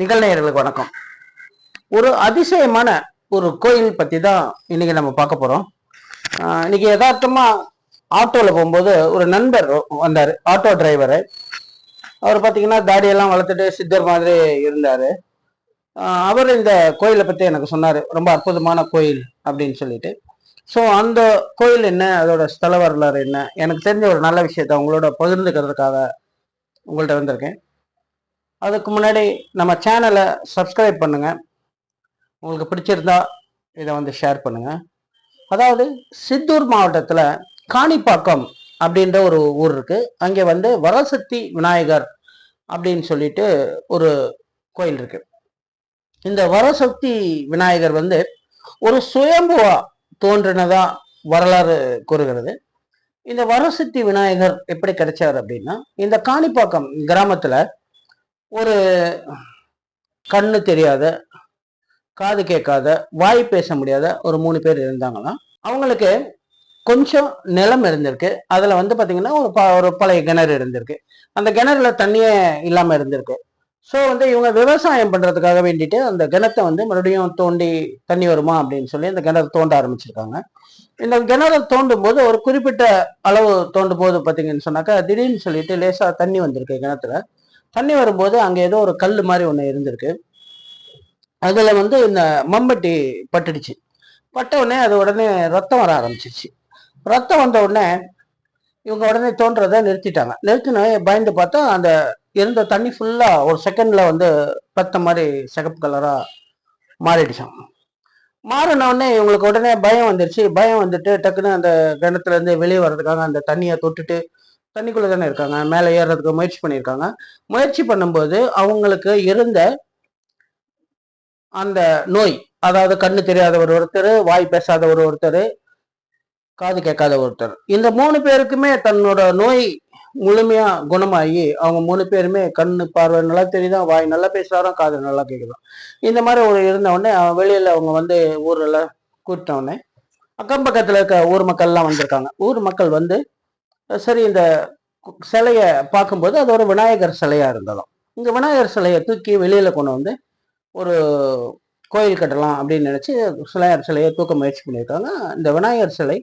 நிகழ்நேயர்களுக்கு வணக்கம். ஒரு அதிசயமான ஒரு கோயில் பற்றி தான் இன்னைக்கு நம்ம பார்க்க போகிறோம் இன்னைக்கு யதார்த்தமாக ஆட்டோவில் போகும்போது ஒரு நண்பர் வந்தார் ஆட்டோ டிரைவரு. அவர் பார்த்தீங்கன்னா தாடியெல்லாம் வளர்த்துட்டு சித்தர் மாதிரி இருந்தார். அவர் இந்த கோயிலை பற்றி எனக்கு சொன்னார் ரொம்ப அற்புதமான கோயில் அப்படின்னு சொல்லிட்டு. ஸோ அந்த கோயில் என்ன அதோட ஸ்தல வரலாறு என்ன எனக்கு தெரிஞ்ச ஒரு நல்ல விஷயத்த உங்களோட பகிர்ந்துக்கிறதுக்காக உங்கள்கிட்ட வந்திருக்கேன். அதுக்கு முன்னாடி நம்ம சேனலை சப்ஸ்கிரைப் பண்ணுங்கள் உங்களுக்கு பிடிச்சிருந்தா இதை வந்து ஷேர் பண்ணுங்கள் அதாவது சித்தூர் மாவட்டத்தில் காணிப்பாக்கம் அப்படின்ற ஒரு ஊர் இருக்குது அங்கே வந்து வரசக்தி விநாயகர் அப்படின்னு சொல்லிட்டு ஒரு கோயில் இருக்கு. இந்த வரசக்தி விநாயகர் வந்து ஒரு சுயம்புவா தோன்றினதா வரலாறு கூறுகிறது. இந்த வரசக்தி விநாயகர் எப்படி கிடைச்சார் அப்படின்னா இந்த காணிப்பாக்கம் கிராமத்துல ஒரு கண்ணு தெரியாத காது கேட்காத வாய் பேச முடியாத ஒரு மூணு பேர் இருந்தாங்கன்னா அவங்களுக்கு கொஞ்சம் நிலம் இருந்திருக்கு. அதில் வந்து பார்த்திங்கன்னா ஒரு ப ஒரு பழைய கிணறு இருந்திருக்கு. அந்த கிணறுல தண்ணியே இல்லாமல் இருந்திருக்கு. ஸோ வந்து இவங்க விவசாயம் பண்ணுறதுக்காக வேண்டிட்டு அந்த கிணத்தை வந்து மறுபடியும் தோண்டி தண்ணி வருமா அப்படின்னு சொல்லி அந்த கிணறு தோண்ட ஆரம்பிச்சிருக்காங்க. இந்த கிணறு தோண்டும் போது ஒரு குறிப்பிட்ட அளவு தோண்டும் போது பார்த்தீங்கன்னு சொன்னாக்கா திடீர்னு சொல்லிட்டு லேசாக தண்ணி வந்திருக்கு கிணத்துல. தண்ணி வரும்போது அங்கே ஏதோ ஒரு கல் மாதிரி ஒன்று இருந்திருக்கு. அதில் வந்து இந்த மம்பட்டி பட்டுடுச்சு. பட்ட உடனே அது உடனே ரத்தம் வர ஆரம்பிச்சிருச்சு. ரத்தம் வந்த உடனே இவங்க உடனே தோன்றதை நிறுத்திட்டாங்க. நிறுத்தின பயந்து பார்த்தா அந்த இருந்த தண்ணி ஃபுல்லாக ஒரு செகண்டில் வந்து ரத்தம் மாதிரி சிகப்பு கலராக மாறிடுச்சான் மாறின இவங்களுக்கு உடனே பயம் வந்துருச்சு. பயம் வந்துட்டு டக்குன்னு அந்த கிணத்துலேருந்து வெளியே வர்றதுக்காக அந்த தண்ணியை தொட்டுட்டு தண்ணிக்குள்ளே தானே இருக்காங்க. மேலே ஏறுறதுக்கு முயற்சி பண்ணியிருக்காங்க. முயற்சி பண்ணும்போது அவங்களுக்கு இருந்த அந்த நோய் அதாவது கண்ணு தெரியாத ஒரு ஒருத்தர் வாய் பேசாத ஒரு ஒருத்தர் காது கேட்காத ஒருத்தர். இந்த மூணு பேருக்குமே தன்னோட நோய் முழுமையா குணமாகி அவங்க மூணு பேருமே கண்ணு பார்வை நல்லா தெரியுதா வாய் நல்லா பேசுறாராம் காது நல்லா கேட்குதாம் இந்த மாதிரி ஒரு இருந்த உடனே அவன் வெளியில அவங்க வந்து ஊர்ல கூட்டின உடனே அக்கம் பக்கத்துல இருக்க ஊர் மக்கள்லாம் வந்திருக்காங்க. ஊர் மக்கள் வந்து சரி இந்த சிலையை பார்க்கும்போது அது ஒரு விநாயகர் சிலையாக இருந்ததும். இந்த விநாயகர் சிலையை தூக்கி வெளியில் கொண்டு வந்து ஒரு கோயில் கட்டலாம் அப்படின்னு நினச்சி சிலையார் சிலையை தூக்க முயற்சி பண்ணியிருக்காங்க. இந்த விநாயகர் சிலை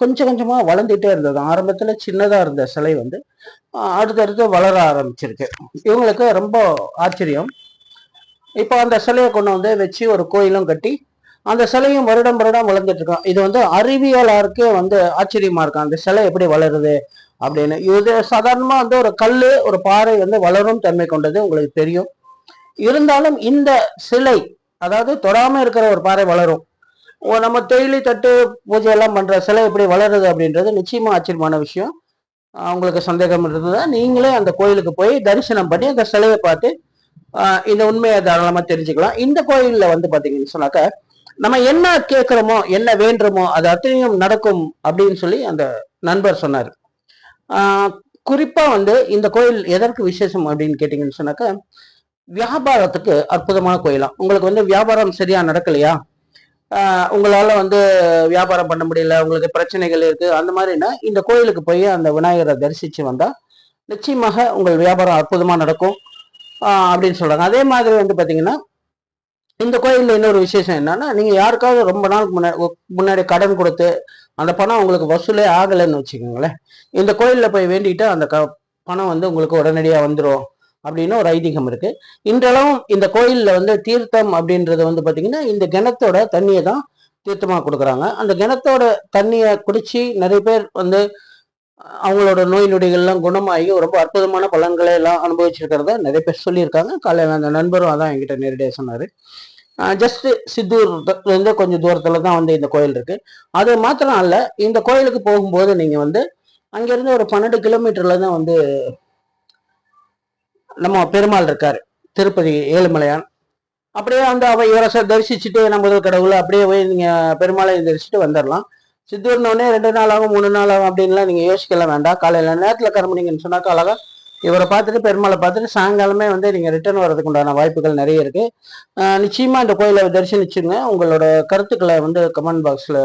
கொஞ்சம் கொஞ்சமாக வளர்ந்துட்டே இருந்தது ஆரம்பத்தில் சின்னதாக இருந்த சிலை வந்து அடுத்தடுத்து வளர ஆரம்பிச்சிருக்கு. இவங்களுக்கு ரொம்ப ஆச்சரியம். இப்போ அந்த சிலையை கொண்டு வந்து வச்சு ஒரு கோயிலும் கட்டி அந்த சிலையும் வருடம் வருடம் வளர்ந்துட்டு இருக்கோம். இது வந்து அறிவியலாருக்கே வந்து ஆச்சரியமா இருக்கும். அந்த சிலை எப்படி வளருது அப்படின்னு. இது சாதாரணமா வந்து ஒரு கல் ஒரு பாறை வந்து வளரும் தன்மை கொண்டது உங்களுக்கு தெரியும். இருந்தாலும் இந்த சிலை அதாவது தொடாம இருக்கிற ஒரு பாறை வளரும். ஓ, நம்ம தேயிலை தட்டு பூஜை எல்லாம் பண்ற சிலை எப்படி வளருது அப்படின்றது நிச்சயமா ஆச்சரியமான விஷயம். உங்களுக்கு சந்தேகம் இருந்ததா நீங்களே அந்த கோயிலுக்கு போய் தரிசனம் பண்ணி அந்த சிலையை பார்த்து இந்த உண்மையை தாராளமா தெரிஞ்சுக்கலாம். இந்த கோயில்ல வந்து பாத்தீங்கன்னு சொன்னாக்க நம்ம என்ன கேட்குறோமோ என்ன வேண்டுமோ அது அத்தனையும் நடக்கும் அப்படின்னு சொல்லி அந்த நண்பர் சொன்னார். குறிப்பாக வந்து இந்த கோயில் எதற்கு விசேஷம் அப்படின்னு கேட்டிங்கன்னு சொன்னாக்க வியாபாரத்துக்கு அற்புதமான கோயிலாம். உங்களுக்கு வந்து வியாபாரம் சரியாக நடக்கலையா? உங்களால் வந்து வியாபாரம் பண்ண முடியல உங்களுக்கு பிரச்சனைகள் இருக்குது அந்த மாதிரின்னா இந்த கோயிலுக்கு போய் அந்த விநாயகரை தரிசித்து வந்தால் நிச்சயமாக உங்கள் வியாபாரம் அற்புதமாக நடக்கும். அப்படின்னு சொல்கிறாங்க அதே மாதிரி வந்து பார்த்தீங்கன்னா இந்த கோயிலில் இன்னொரு விசேஷம் என்னன்னா நீங்க யாருக்காவது ரொம்ப நாளுக்கு முன்னாடி முன்னாடி கடன் கொடுத்து அந்த பணம் உங்களுக்கு வசூலே ஆகலைன்னு வச்சுக்கோங்களேன். இந்த கோயிலில் போய் வேண்டிட்டு அந்த க பணம் வந்து உங்களுக்கு உடனடியாக வந்துடும் அப்படின்னு ஒரு ஐதீகம் இருக்கு. இன்றளவும் இந்த கோயிலில் வந்து தீர்த்தம் அப்படின்றது வந்து பார்த்தீங்கன்னா இந்த கிணத்தோட தண்ணியை தான் தீர்த்தமாக கொடுக்குறாங்க. அந்த கிணத்தோட தண்ணியை குடிச்சு நிறைய பேர் வந்து அவங்களோட நோய் நொடிகள்லாம் குணமாகி ரொம்ப அற்புதமான பலன்களை எல்லாம் அனுபவிச்சிருக்கிறத நிறைய பேர் சொல்லியிருக்காங்க. காலையில் அந்த நண்பரும் அதான் என்கிட்ட நேரடியாக சொன்னார். ஜஸ்ட் சித்தூர்லேருந்து கொஞ்சம் தூரத்தில் தான் வந்து இந்த கோயில் இருக்குது அது மாத்திரம் அல்ல இந்த கோயிலுக்கு போகும்போது நீங்கள் வந்து அங்கேருந்து ஒரு பன்னெண்டு கிலோமீட்டர்ல தான் வந்து நம்ம பெருமாள் இருக்கார் திருப்பதி ஏழுமலையான். அப்படியே வந்து அவ இவரை தரிசிச்சுட்டு நம்ம கடவுளை அப்படியே போய் நீங்கள் பெருமாளை தரிசிச்சுட்டு வந்துடலாம் சித்தூர்னோடனே ரெண்டு நாள் ஆகும் மூணு நாள் ஆகும் அப்படின்லாம் நீங்கள் யோசிக்கலாம் வேண்டாம். காலையில் நேரத்தில் கிளம்புனீங்கன்னு சொன்னாக்கா அழகாக இவரை பார்த்துட்டு பெருமாளை பார்த்துட்டு சாயங்காலமே வந்து நீங்கள் ரிட்டர்ன் வர்றதுக்கு உண்டான வாய்ப்புகள் நிறைய இருக்குது நிச்சயமாக இந்த கோயிலை தரிசனிச்சுங்க உங்களோட கருத்துக்களை வந்து கமெண்ட் பாக்ஸில்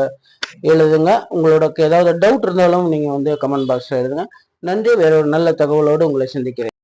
எழுதுங்க. உங்களோட ஏதாவது டவுட் இருந்தாலும் நீங்கள் வந்து கமெண்ட் பாக்ஸில் எழுதுங்க. நன்றி. வேற ஒரு நல்ல தகவலோடு உங்களை சந்திக்கிறேன்.